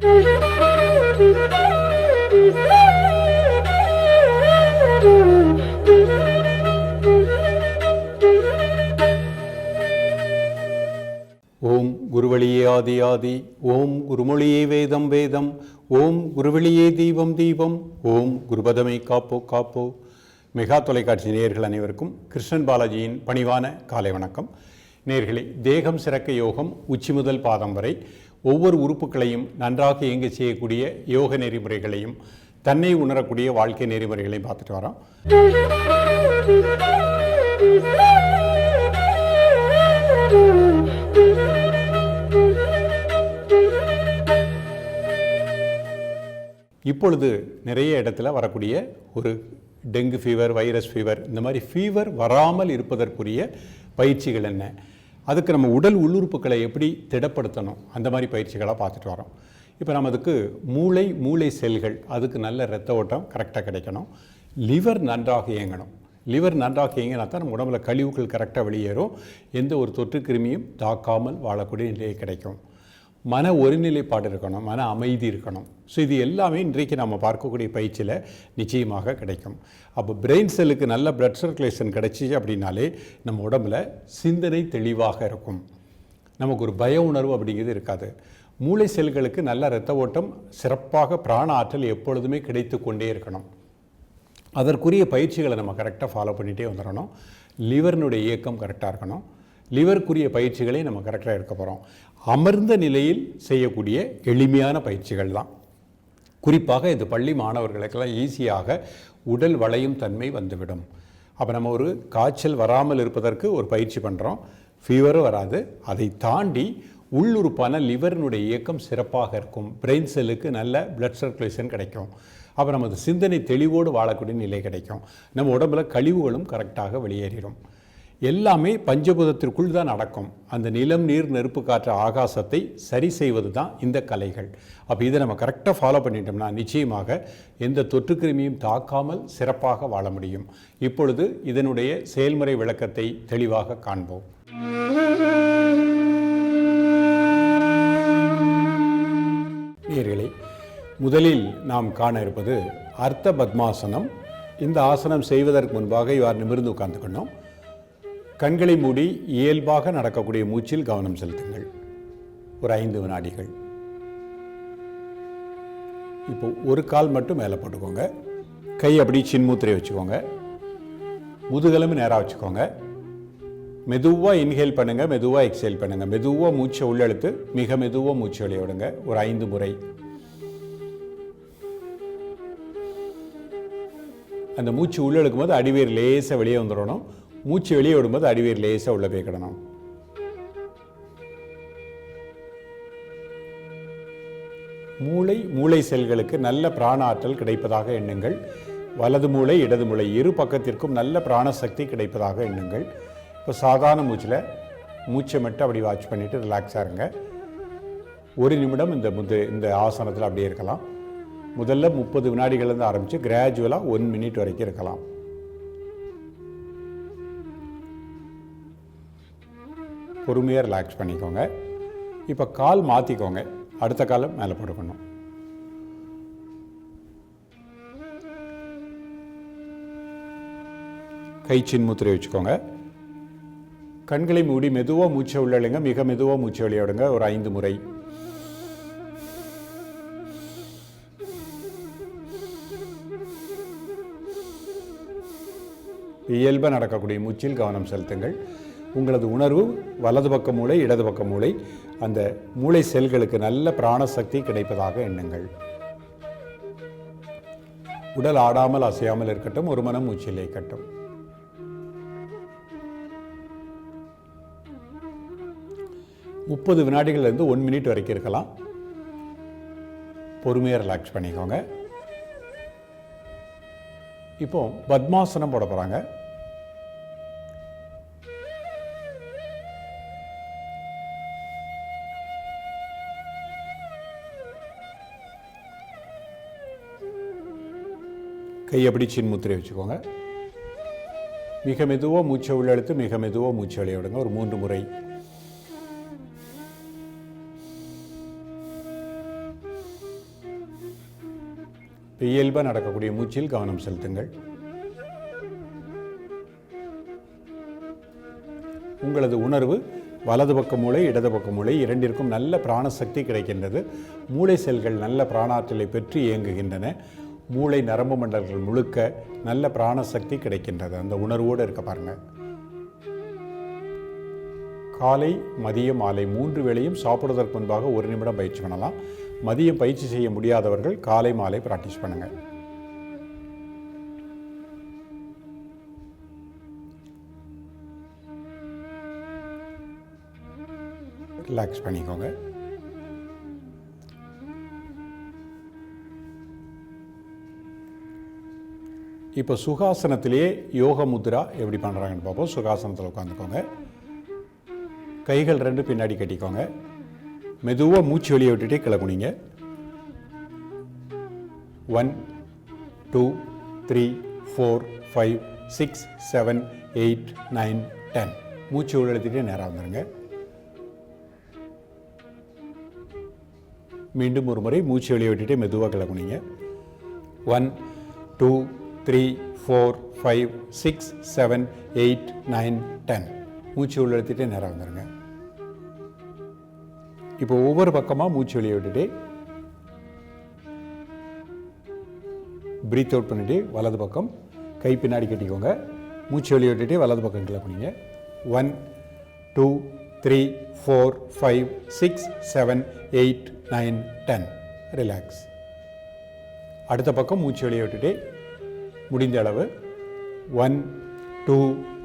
ஓம் குருவழியே ஆதி ஆதி ஓம் குருமொழியே வேதம் வேதம் ஓம் குருவழியே தீபம் தீபம் ஓம் குருபதமை காப்போ காப்போ. மெகா தொலைக்காட்சி நேயர்கள் அனைவருக்கும் கிருஷ்ணன் பாலாஜியின் பணிவான காலை வணக்கம். நேர்களே தேகம் சிறக்க யோகம் உச்சி முதல் பாதம் வரை ஒவ்வொரு உறுப்புகளையும் நன்றாக இயங்க செய்யக்கூடிய யோக நெறிமுறைகளையும் தன்னை உணரக்கூடிய வாழ்க்கை நெறிமுறைகளையும் பார்த்துட்டு வரோம். இப்பொழுது நிறைய இடத்துல வரக்கூடிய ஒரு டெங்கு ஃபீவர் வைரஸ் ஃபீவர் இந்த மாதிரி ஃபீவர் வராமல் இருப்பதற்குரிய பயிற்சிகள் என்ன? அதுக்கு நம்ம உடல் உள்ளுறுப்புகளை எப்படி திடப்படுத்தணும்? அந்த மாதிரி பயிற்சிகளாக பார்த்துட்டு வரோம். இப்போ நம்ம அதுக்கு மூளை மூளை செல்கள் அதுக்கு நல்ல ரத்த ஓட்டம் கரெக்டாக கிடைக்கணும். லிவர் நன்றாக இயங்கணும். லிவர் நன்றாக இயங்கினா தான் நம்ம உடம்புல கழிவுகள் கரெக்டாக வெளியேறும். எந்த ஒரு தொற்று கிருமியும் தாக்காமல் வாழக்கூடிய நிலையை கிடைக்கும். மன ஒருநிலைப்பாடு இருக்கணும் மன அமைதி இருக்கணும். ஸோ இது எல்லாமே இன்றைக்கு நம்ம பார்க்கக்கூடிய பயிற்சியில் நிச்சயமாக கிடைக்கும். அப்போ பிரெயின் செல்லுக்கு நல்ல பிளட் சர்க்குலேஷன் கிடைச்சிச்சு அப்படின்னாலே நம்ம உடம்புல சிந்தனை தெளிவாக இருக்கும். நமக்கு ஒரு பய உணர்வு அப்படிங்கிறது இருக்காது. மூளை செல்களுக்கு நல்ல இரத்த ஓட்டம் சிறப்பாக பிராண ஆற்றல் எப்பொழுதுமே கிடைத்து கொண்டே இருக்கணும். அதற்குரிய பயிற்சிகளை நம்ம கரெக்டாக ஃபாலோ பண்ணிகிட்டே வந்துடணும். லிவர்னுடைய இயக்கம் கரெக்டாக இருக்கணும். லிவருக்குரிய பயிற்சிகளை நம்ம கரெக்டாக எடுக்க போகிறோம் அமர்ந்த நிலையில் செய்யக்கூடிய எளிமையான பயிற்சிகள் தான் குறிப்பாக இது பள்ளி மாணவர்களுக்கெல்லாம் ஈஸியாக உடல் வளையும் தன்மை வந்துவிடும். அப்போ நம்ம ஒரு காய்ச்சல் வராமல் இருப்பதற்கு ஒரு பயிற்சி பண்ணுறோம் ஃபீவரும் வராது. அதை தாண்டி உள்ளுறுப்பான லிவரினுடைய இயக்கம் சிறப்பாக இருக்கும். பிரெயின் செல்லுக்கு நல்ல பிளட் சர்க்குலேஷன் கிடைக்கும். அப்போ நமது சிந்தனை தெளிவோடு வாழக்கூடிய நிலை கிடைக்கும். நம்ம உடம்புல கழிவுகளும் கரெக்டாக வெளியேறிடும். எல்லாமே பஞ்சபூதத்திற்குள் தான் நடக்கும் அந்த நிலம் நீர் நெருப்பு காற்று ஆகாசத்தை சரி செய்வது தான் இந்த கலைகள். அப்போ இதை நம்ம கரெக்டாக ஃபாலோ பண்ணிட்டோம்னா நிச்சயமாக எந்த தொற்றுக்கிருமியும் தாக்காமல் சிறப்பாக வாழ முடியும். இப்பொழுது இதனுடைய செயல்முறை விளக்கத்தை தெளிவாக காண்போம். நேர்களை முதலில் நாம் காண இருப்பது அர்த்த பத்மாசனம். இந்த ஆசனம் செய்வதற்கு முன்பாக இவ்வாறு நிமிர்ந்து உட்கார்ந்துக்கணும் கண்களை மூடி இயல்பாக நடக்கக்கூடிய மூச்சில் கவனம் செலுத்துங்கள். ஒரு ஐந்து வினாடிகள். இப்போ ஒரு கால் மட்டும் மேலே போட்டுக்கோங்க. கை அப்படி சின்மூத்திரை வச்சுக்கோங்க. முதுகெலும்பு நேராக வச்சுக்கோங்க. மெதுவாக இன்ஹேல் பண்ணுங்கள் மெதுவாக எக்ஸேல் பண்ணுங்கள் மெதுவாக மூச்சை உள்ளெழுத்து மிக மெதுவாக மூச்சு வெளியே விடுங்க. ஒரு ஐந்து முறை. அந்த மூச்சு உள்ளெழுக்கும் போது அடிவேர் லேசாக வெளியே வந்துடணும். மூச்சு வெளியே விடும்போது அடிவேர் லேசாக உள்ளே போய்க்கிடணும் மூளை மூளை செல்களுக்கு நல்ல பிராண ஆற்றல் கிடைப்பதாக எண்ணுங்கள். வலது மூளை இடது மூளை இரு பக்கத்திற்கும் நல்ல பிராணசக்தி கிடைப்பதாக எண்ணுங்கள். இப்போ சாதாரண மூச்சில் மூச்சை மட்டும் அப்படி வாட்ச் பண்ணிவிட்டு ரிலாக்ஸாக இருங்க. ஒரு நிமிடம் இந்த முது இந்த ஆசனத்தில் அப்படியே இருக்கலாம். முதல்ல முப்பது வினாடிகள்லேருந்து ஆரம்பித்து கிராஜுவலாக ஒன் மினிட் வரைக்கும் இருக்கலாம். பொறுமையாக ரிலாக்ஸ் பண்ணிக்கோங்க. இப்போ கால் மாற்றிக்கோங்க அடுத்த காலம் மேலே படுக்கணும் கை சின்முத்திரை வச்சுக்கோங்க. கண்களை மூடி மெதுவாக மூச்சை உள்ளழுங்க மிக மெதுவாக மூச்சை வெளியிடுங்க ஒரு ஐந்து முறை. இயல்பாக நடக்கக்கூடிய மூச்சில் கவனம் செலுத்துங்கள். உங்களது உணர்வு வலது பக்க மூளை இடது பக்க மூளை அந்த மூளை செல்களுக்கு நல்ல பிராணசக்தி கிடைப்பதாக எண்ணுங்கள். உடல் ஆடாமல் அசையாமல் இருக்கட்டும் ஒரு மனம் மூச்சில் இருக்கட்டும் முப்பது வினாடிகள்லேருந்து ஒன் மினிட் வரைக்கும் இருக்கலாம். பொறுமையாக ரிலாக்ஸ் பண்ணிக்கோங்க. இப்போ பத்மாசனம் போட போகிறாங்க கையை அப்படி முத்திரை வச்சுக்கோங்க. மிக மெதுவாக மூச்சை உள்ளெழுத்து மிக மெதுவாக மூச்சை வெளியே விடுங்க. ஒரு மூன்று முறை. இயல்பாக நடக்கக்கூடிய மூச்சில் கவனம் செலுத்துங்கள். உங்களது உணர்வு வலது பக்க மூளை இடது பக்க மூளை இரண்டிற்கும் நல்ல பிராணசக்தி கிடைக்கின்றது. மூளை செல்கள் நல்ல பிராணாற்றலை பெற்று இயங்குகின்றன. மூளை நரம்பு மண்டலங்கள் முழுக்க நல்ல பிராணசக்தி கிடைக்கின்றது. அந்த உணர்வோடு இருக்க பாருங்க. காலை மதியம் மாலை மூன்று வேளையும் சாப்பிடுவதற்கு முன்பாக ஒரு நிமிடம் பயிற்சி பண்ணலாம். மதியம் பயிற்சி செய்ய முடியாதவர்கள் காலை மாலை ப்ராக்டிஸ் பண்ணுங்கள் ரிலாக்ஸ் பண்ணிக்கோங்க. இப்போ சுகாசனத்திலேயே யோக முத்ரா எப்படி பண்ணுறாங்கன்னு பார்ப்போம். சுகாசனத்தில் உட்காந்துக்கோங்க. கைகள் ரெண்டு பின்னாடி கட்டிக்கோங்க. மெதுவாக மூச்சு வெளியே விட்டுட்டே கிளம்புனீங்க. One two three four five six seven eight nine ten மூச்சு உள்ளெடுத்துட்டே நேராக வந்துருங்க. மீண்டும் ஒரு முறை மூச்சு வெளியே விட்டுட்டு மெதுவாக கிளம்புனீங்க. One two three four five six seven eight nine ten மூச்சு உள்ளெடுத்துட்டே நேராக வந்துடுங்க இப்போ ஒவ்வொரு பக்கமாக மூச்சு வெளியே விட்டுட்டு ப்ரீத் அவுட் பண்ணிவிட்டு வலது பக்கம் கை பின்னாடி கட்டிக்கோங்க. மூச்சு வெளியே விட்டுட்டு வலது பக்கம் கிளப்புனீங்க one two three four five six seven eight nine ten relax அடுத்த பக்கம் மூச்சு வெளியே விட்டுட்டு முடிந்த அளவு one two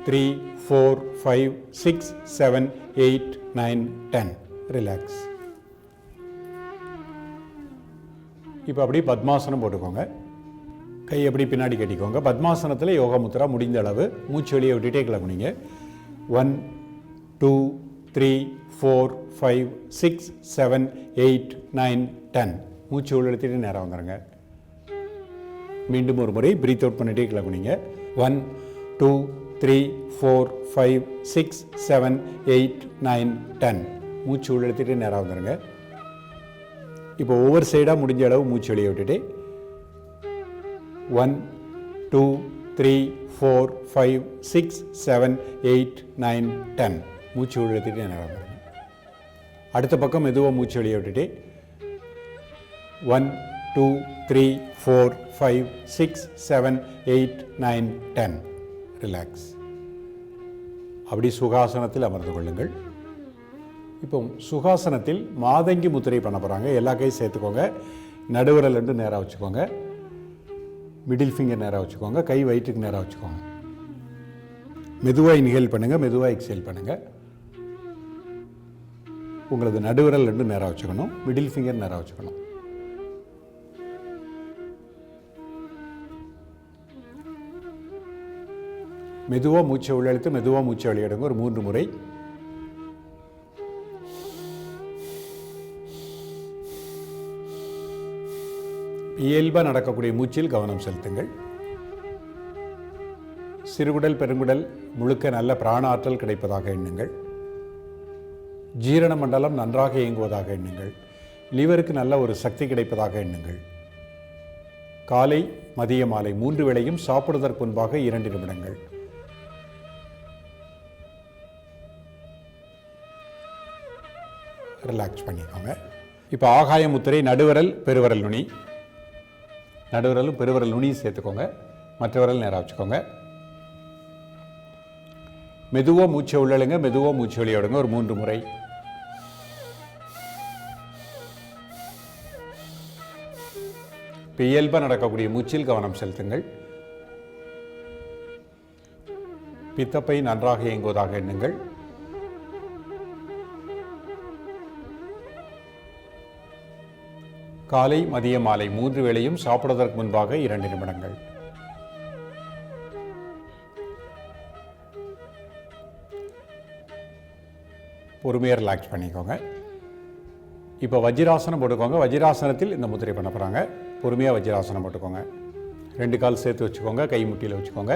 three four five six seven eight nine ten relax இப்போ அப்படியே பத்மாசனம் போட்டுக்கோங்க. கை எப்படி பின்னாடி கட்டிக்கோங்க. பத்மாசனத்தில் யோகா முத்ரா முடிந்த அளவு மூச்சு வெளியே விட்டுட்டே கிளம்புனீங்க. One two three four five six seven eight nine ten மூச்சு உள்ளெடுத்துட்டு நேரம் வந்துடுங்க மீண்டும் ஒரு முறை பிரீத் அவுட் பண்ணிட்டே கிளம்புனீங்க. One two three four five six seven eight nine ten மூச்சு உள்ளெடுத்துட்டு நேராக வந்துடுங்க இப்போ ஒவ்வொரு சைடாக முடிஞ்ச அளவு மூச்சு வெளியே விட்டுட்டு. One two three four five six seven eight nine ten மூச்சு உள்ளெடுத்துட்டு நேராக வந்துடுங்க அடுத்த பக்கம் மெதுவாக மூச்சு வெளியே விட்டுட்டு. One two three four five six seven eight nine ten relax அப்படி சுகாசனத்தில் அமர்ந்து கொள்ளுங்கள். இப்போ சுகாசனத்தில் மாதங்கி முத்திரை பண்ண போகிறாங்க எல்லா கையும் சேர்த்துக்கோங்க. நடுவரல் ரெண்டு நேராக வச்சுக்கோங்க. மிடில் ஃபிங்கர் நேராக வச்சுக்கோங்க. கை வயிற்றுக்கு நேராக வச்சுக்கோங்க. மெதுவாக இன்ஹேல் பண்ணுங்கள் மெதுவாக எக்ஸேல் பண்ணுங்கள் உங்களது நடுவரல் ரெண்டு நேராக வச்சுக்கணும். மிடில் ஃபிங்கர் நேராக வச்சுக்கணும். மெதுவாக மூச்சை உள்ளெழுத்து மெதுவாக மூச்சை வெளியிடுங்க ஒரு மூன்று முறை. இயல்பாக நடக்கக்கூடிய மூச்சில் கவனம் செலுத்துங்கள். சிறுகுடல் பெருங்குடல் முழுக்க நல்ல பிராண ஆற்றல் கிடைப்பதாக எண்ணுங்கள். ஜீரண மண்டலம் நன்றாக இயங்குவதாக எண்ணுங்கள். லிவருக்கு நல்ல ஒரு சக்தி கிடைப்பதாக எண்ணுங்கள். காலை மதிய மாலை மூன்று வேளையும் சாப்பிடுவதற்கு முன்பாக இரண்டு நிமிடங்கள். ரிலாக்ஸ் பண்ணிக்கோங்க. இப்போ ஆகாய முத்திரை நடுவரல் பெருவரல் நுனி. நடுவரலும் பெருவரல் நுனியும் சேர்த்துக்கோங்க. மற்ற விரல் நேராக வச்சுக்கோங்க. மெதுவாக மூச்சை உள்ளழுங்க மெதுவாக மூச்சு வெளியிடுங்க ஒரு மூன்று முறை. இப்போ இயல்பாக நடக்கக்கூடிய மூச்சில் கவனம் செலுத்துங்கள். பித்தப்பை நன்றாக இயங்குவதாக எண்ணுங்கள். காலை மதிய மாலை மூன்று வேளையும் சாப்பிடுவதற்கு முன்பாக இரண்டு நிமிடங்கள். பொறுமையாக ரிலாக்ஸ் பண்ணிக்கோங்க. இப்போ வஜ்ராசனம் போட்டுக்கோங்க. வஜ்ராசனத்தில் இந்த முத்திரை பண்ண போகிறாங்க பொறுமையாக வஜ்ராசனம் போட்டுக்கோங்க. ரெண்டு கால் சேர்த்து வச்சுக்கோங்க. கை முட்டியில் வச்சுக்கோங்க.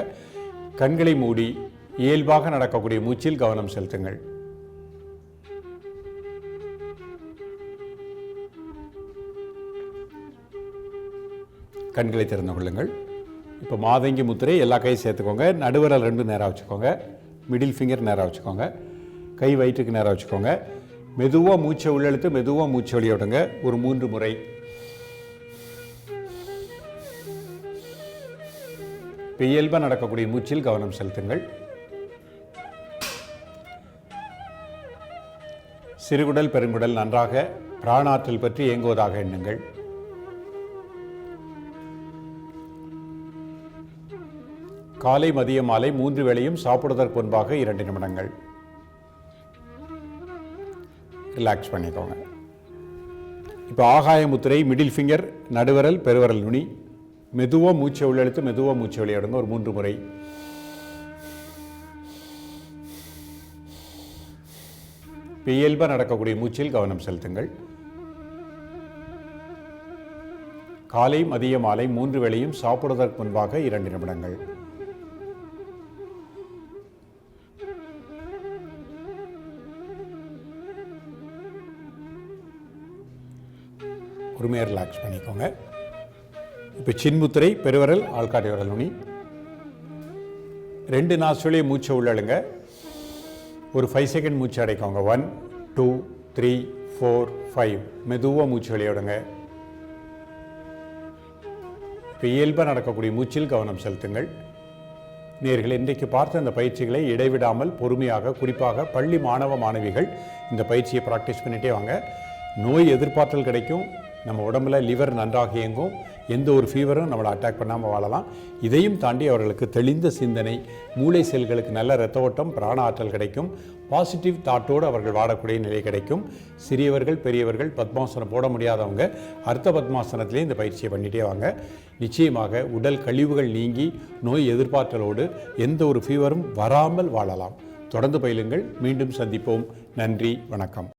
கண்களை மூடி இயல்பாக நடக்கக்கூடிய மூச்சில் கவனம் செலுத்துங்கள். கண்களை திறந்து கொள்ளுங்கள். இப்போ மாதங்கி முத்திரை எல்லா கையும் சேர்த்துக்கோங்க. நடுவரல் ரெண்டு நேராக வச்சுக்கோங்க. மிடில் ஃபிங்கர் நேராக வச்சுக்கோங்க. கை வயிற்றுக்கு நேராக வச்சுக்கோங்க. மெதுவாக மூச்சை உள்ளெழுத்து மெதுவாக மூச்சை வெளியே விடுங்க. ஒரு மூன்று முறை. இப்போ இயல்பாக நடக்கக்கூடிய மூச்சில் கவனம் செலுத்துங்கள். சிறுகுடல் பெருங்குடல் நன்றாக பிராணாற்றல் பற்றி இயங்குவதாக எண்ணுங்கள். காலை மதிய மாலை மூன்று வேளையும் சாப்பிடுவதற்கு முன்பாக இரண்டு நிமிடங்கள். ரிலாக்ஸ் பண்ணிக்கோங்க. இப்போ ஆகாய முத்திரை மிடில் ஃபிங்கர் நடுவரல் பெருவரல் நுனி. மெதுவாக மூச்சை உள்ளெழுத்து மெதுவாக மூச்சை வெளியிடுங்க. ஒரு மூன்று முறை. இயல்பாக நடக்கக்கூடிய மூச்சில் கவனம் செலுத்துங்கள். காலை மதிய மாலை மூன்று வேளையும் சாப்பிடுவதற்கு முன்பாக இரண்டு நிமிடங்கள். பொறுமையாக ரிலாக்ஸ் பண்ணிக்கோங்க. இப்போ சின்முத்திரை பெருவரல் ஆள்காட்டி விரல் நுனி ரெண்டு நாசுலேயே மூச்சை உள்ளழுங்க. ஒரு ஃபைவ் செகண்ட் மூச்சு அடைக்கோங்க. One two three four five மெதுவாக மூச்சு வெளியிடுங்க. இப்போ இயல்பாக நடக்கக்கூடிய மூச்சில் கவனம் செலுத்துங்கள். நேர்கள் இன்றைக்கு பார்த்த அந்த பயிற்சிகளை இடைவிடாமல் பொறுமையாக குறிப்பாக பள்ளி மாணவ மாணவிகள் இந்த பயிற்சியை ப்ராக்டிஸ் பண்ணிகிட்டே வாங்க. நோய் எதிர்பார்த்தல் கிடைக்கும். நம்ம உடம்புல லிவர் நன்றாக இயங்கும். எந்த ஒரு ஃபீவரும் நம்மளை அட்டாக் பண்ணாமல் வாழலாம். இதையும் தாண்டி அவர்களுக்கு தெளிந்த சிந்தனை மூளை செல்களுக்கு நல்ல ரத்த ஓட்டம் பிராண ஆற்றல் கிடைக்கும். பாசிட்டிவ் தாட்டோடு அவர்கள் வாழக்கூடிய நிலை கிடைக்கும். சிறியவர்கள் பெரியவர்கள் பத்மாசனம் போட முடியாதவங்க அர்த்த பத்மாசனத்திலே இந்த பயிற்சியை பண்ணிகிட்டே வாங்க. நிச்சயமாக உடல் கழிவுகள் நீங்கி நோய் எதிர்பார்த்தலோடு எந்த ஒரு ஃபீவரும் வராமல் வாழலாம். தொடர்ந்து பயிலுங்கள். மீண்டும் சந்திப்போம். நன்றி வணக்கம்.